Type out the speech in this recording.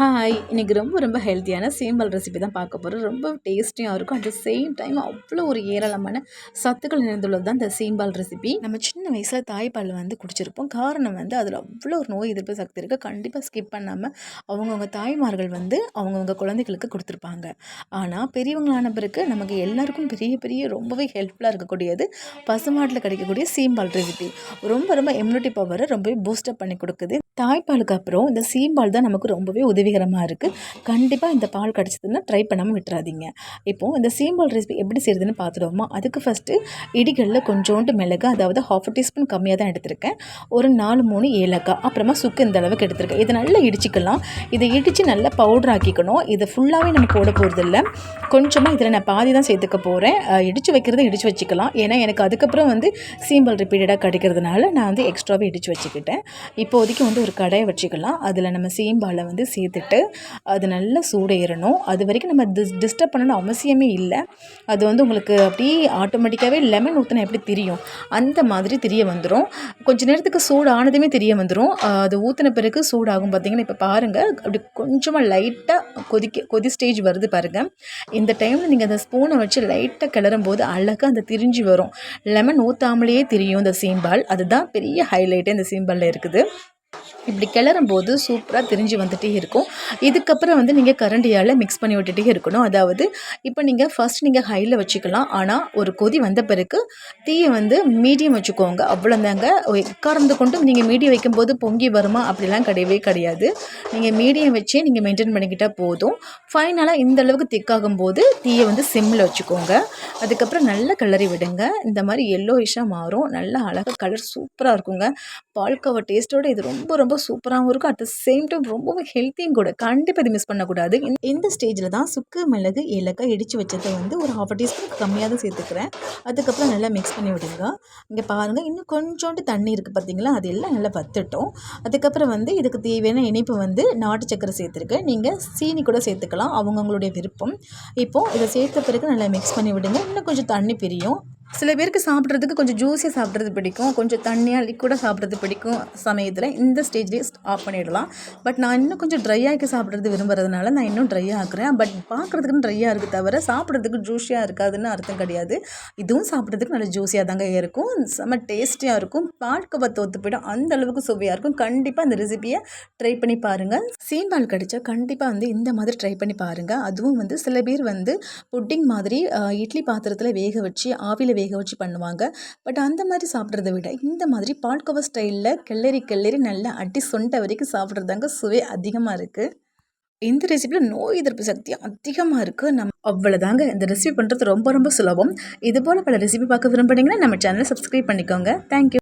Hi இன்றைக்கி ரொம்ப ரொம்ப ஹெல்த்தியான சேம்பல் ரெசிபி தான் பார்க்க போகிறோம் ரொம்ப டேஸ்டியாக இருக்கும். அட் த சேம் டைம் அவ்வளோ ஒரு ஏராளமான சத்துக்கள் நிறைந்துள்ளது தான் இந்த சேம்பால் ரெசிபி நம்ம சின்ன வயசில் தாய்ப்பால் வந்து குடிச்சிருப்போம். காரணம் வந்து அதில் அவ்வளோ ஒரு நோய் எதிர்ப்பு சக்தி இருக்குது கண்டிப்பாக ஸ்கிப் பண்ணாமல் அவங்கவுங்க தாய்மார்கள் வந்து அவங்கவுங்க குழந்தைகளுக்கு கொடுத்துருப்பாங்க. ஆனால் பெரியவங்களான பிறகு நமக்கு எல்லாருக்கும் பெரிய பெரிய ரொம்பவே ஹெல்ப்ஃபுல்லாக இருக்கக்கூடியது பசுமாட்டில் கிடைக்கக்கூடிய சீம்பால் ரெசிபி ரொம்ப ரொம்ப இம்யூனிட்டி பவரை ரொம்பவே பூஸ்டப் பண்ணி கொடுக்குது. தாய்ப்பாலுக்கு அப்புறம் இந்த சீம்பால் தான் நமக்கு ரொம்பவே உதவிகரமாக இருக்குது கண்டிப்பாக இந்த பால் கிடச்சதுன்னா ட்ரை பண்ணாமல் விட்டுறாதீங்க. இப்போது இந்த சீம்பால் ரெசிபி எப்படி செய்கிறதுன்னு பார்த்துடுவோமா அதுக்கு ஃபஸ்ட்டு இடிகளில் கொஞ்சோண்டு மிளகு அதாவது ஹாஃப் டீஸ்பூன் கம்மியாக தான் எடுத்திருக்கேன். ஒரு நாலு மூணு ஏலக்காய் அப்புறமா சுக்கு இந்த அளவுக்கு எடுத்திருக்கேன். இதை நல்லா இடிச்சிக்கலாம். இதை இடித்து நல்லா பவுடர் ஆக்கிக்கணும். இதை ஃபுல்லாகவே நம்ம போட போகிறது இல்லை கொஞ்சமாக இதில் நான் பாதி தான் சேர்த்துக்க போகிறேன் இடித்து வைக்கிறத இடித்து வச்சுக்கலாம். ஏன்னா எனக்கு அதுக்கப்புறம் வந்து சீம்பால் ரிப்பீட்டடாக கிடைக்கிறதுனால நான் வந்து எக்ஸ்ட்ராவே இடித்து வச்சுக்கிட்டேன். இப்போதைக்கு வந்து ஒரு கடையை வச்சுக்கலாம். அதில் நம்ம சீம்பாலை வந்து சேர்த்துட்டு அது நல்லா சூடேறணும். அது வரைக்கும் நம்ம டிஸ் டிஸ்டர்ப் பண்ணணும் அவசியமே இல்லை. அது வந்து உங்களுக்கு அப்படியே ஆட்டோமேட்டிக்காகவே லெமன் ஊற்றினா எப்படி தெரியும்? அந்த மாதிரி தெரிய வந்துடும் கொஞ்சம் நேரத்துக்கு சூடு ஆனதுமே தெரிய வந்துடும் அது ஊற்றின பிறகு சூடாகும் பார்த்தீங்கன்னா இப்போ பாருங்கள் அப்படி கொஞ்சமாக லைட்டாக கொதிக்க கொதி ஸ்டேஜ் வருது பாருங்கள் இந்த டைமில் நீங்கள் அந்த ஸ்பூனை வச்சு லைட்டாக கிளறும் போது அழகாக அந்த திரிஞ்சு வரும். லெமன் ஊற்றாமலேயே தெரியும் இந்த சீம்பால். அதுதான் பெரிய ஹைலைட்டே இந்த சீம்பாலில் இருக்குது. இப்படி கிளறும் போது சூப்பராக திரிஞ்சு வந்துகிட்டே இருக்கும். இதுக்கப்புறம் வந்து நீங்கள் கரண்டியால் மிக்ஸ் பண்ணி விட்டுட்டே இருக்கணும். அதாவது இப்போ நீங்கள் ஃபஸ்ட் நீங்கள் ஹையில் வச்சுக்கலாம். ஆனால் ஒரு கொதி வந்த பிறகு தீயை வந்து மீடியம் வச்சுக்கோங்க. அவ்வளோந்தாங்க உட்கார்ந்து கொண்டு நீங்கள் மீடியம் வைக்கும்போது பொங்கி வருமா? அப்படிலாம் கிடையவே கிடையாது. நீங்கள் மீடியம் வச்சே நீங்கள் மெயின்டைன் பண்ணிக்கிட்டால் போதும். ஃபைனலாக இந்த அளவுக்கு திக்காகும் போது தீயை வந்து சிம்மில் வச்சுக்கோங்க. அதுக்கப்புறம் நல்லா கிளறி விடுங்க. இந்த மாதிரி எல்லோயிஷாக மாறும். நல்லா அழகாக கலர் சூப்பராக இருக்குங்க. பால்கோவா டேஸ்ட்டோட இது ரொம்ப ரொம்ப சூப்பராகவும் இருக்கும். அட் த சேம் டைம் ரொம்பவும் ஹெல்த்தியும் கூட. கண்டிப்பாக இது மிஸ் பண்ணக்கூடாது. இந்த ஸ்டேஜில் தான் சுக்கு மிளகு ஏலக்காய் இடித்து வச்சதை வந்து ஒரு ஹாஃப் டீஸ்பூன் கம்மியாக தான் சேர்த்துக்கிறேன். அதுக்கப்புறம் நல்லா மிக்ஸ் பண்ணி விடுங்க. இங்கே பாருங்கள் இன்னும் கொஞ்சோண்டு தண்ணி இருக்குது பார்த்தீங்களா அது எல்லாம் நல்லா பத்துட்டோம் அதுக்கப்புறம் வந்து இதுக்கு தேவையான இனிப்பு வந்து நாட்டு சக்கரை சேர்த்துருக்கேன். நீங்கள் சீனி கூட சேர்த்துக்கலாம். அவங்கவுங்களுடைய விருப்பம். இப்போது இதை சேர்த்த பிறகு நல்லா மிக்ஸ் பண்ணி விடுங்க. இன்னும் கொஞ்சம் தண்ணி பிரியும். சில பேருக்கு சாப்பிட்றதுக்கு கொஞ்சம் ஜூஸியாக சாப்பிட்றது பிடிக்கும். கொஞ்சம் தண்ணியாக லிக்விடாக சாப்பிட்றது பிடிக்கும் சமயத்தில். இந்த ஸ்டேஜ்லேயே ஆஃப் பண்ணிடலாம். பட் நான் இன்னும் கொஞ்சம் ட்ரை ஆக்கி சாப்பிட்றது விரும்புறதுனால நான் இன்னும் ட்ரை ஆக்குறேன். பட் பார்க்குறதுக்குன்னு ட்ரையாக இருக்குது தவிர சாப்பிட்றதுக்கு ஜூஸியாக இருக்காதுன்னு அர்த்தம் கிடையாது. இதுவும் சாப்பிட்றதுக்கு நல்ல ஜூஸியாக தாங்க இருக்கும். செம்ம டேஸ்டியாக இருக்கும். பார்க்க தோற்று போய்டும் அந்த அளவுக்கு சுவையாக இருக்கும். கண்டிப்பாக அந்த ரெசிபியை ட்ரை பண்ணி பாருங்கள் சீன்பால் கடிச்சா கண்டிப்பாக வந்து இந்த மாதிரி ட்ரை பண்ணி பாருங்கள் அதுவும் வந்து சில பேர் வந்து புட்டிங் மாதிரி இட்லி பாத்திரத்தில் வேக வச்சு ஆவியில் வேக வச்சு பண்ணுவாங்க. பட் அந்த மாதிரி சாப்பிட்றத விட இந்த மாதிரி பால்கோவா ஸ்டைலில் கிளறி கிளறி நல்லா அடி சொண்டை வரைக்கும் சாப்பிட்றதாங்க சுவை அதிகமாக இருக்குது இந்த ரெசிபியில் நோய் எதிர்ப்பு சக்தி அதிகமாக இருக்குது நம்ம அவ்வளோதாங்க இந்த ரெசிபி பண்ணுறது ரொம்ப ரொம்ப சுலபம். இது போல் பல ரெசிபி பார்க்க விரும்புனீங்கன்னா நம்ம சேனலை சப்ஸ்கிரைப் பண்ணிக்கோங்க. தேங்க்யூ